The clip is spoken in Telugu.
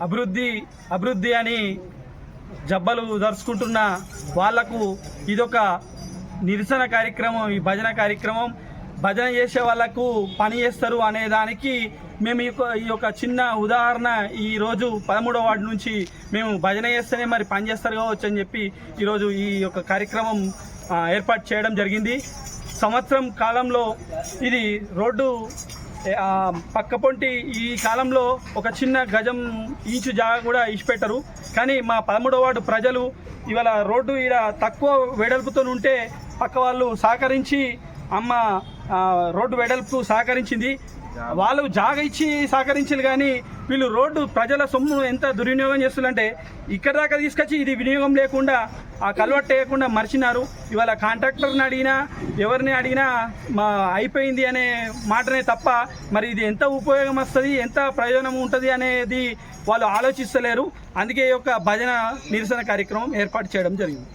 అభివృద్ధి అభివృద్ధి అని జబ్బలు దరుచుకుంటున్న వాళ్ళకు ఇదొక నిరసన కార్యక్రమం ఈ భజన కార్యక్రమం. భజన చేసే వాళ్ళకు పని చేస్తారు అనే దానికి మేము ఈ యొక్క- ఈ చిన్న ఉదాహరణ ఈరోజు పదమూడవ వార్డు నుంచి మేము భజన చేస్తేనే మరి పని చేస్తారు కావచ్చు అని చెప్పి ఈరోజు ఈ యొక్క కార్యక్రమం ఏర్పాటు చేయడం జరిగింది. సంవత్సరం కాలంలో ఇది రోడ్డు పక్కపొంటి పక్క పొంటి ఈ కాలంలో ఒక చిన్న గజం ఇంచు జాగా కూడా ఇచ్చిపెట్టరు. కానీ మా పదమూడవ వార్డు ప్రజలు ఇవాళ రోడ్డు ఈడ తక్కువ వెడల్పుతో ఉంటే పక్క వాళ్ళు సహకరించి అమ్మ రోడ్డు వెడల్పు సహకరించింది. వాళ్ళు జాగ ఇచ్చి సహకరించారు కానీ వీళ్ళు రోడ్డు ప్రజల సొమ్ము ఎంత దుర్వినియోగం చేస్తున్నారంటే ఇక్కడ దాకా తీసుకొచ్చి ఇది వినియోగం లేకుండా ఆ కలవట్ వేయకుండా మర్చినారు. ఇవాళ కాంట్రాక్టర్ని అడిగినా ఎవరిని అడిగినా మా అయిపోయింది అనే మాటనే తప్ప మరి ఇది ఎంత ఉపయోగం వస్తుంది ఎంత ప్రయోజనం ఉంటుంది అనేది వాళ్ళు ఆలోచిస్తలేరు. అందుకే ఈ యొక్క భజన నిరసన కార్యక్రమం ఏర్పాటు చేయడం జరిగింది.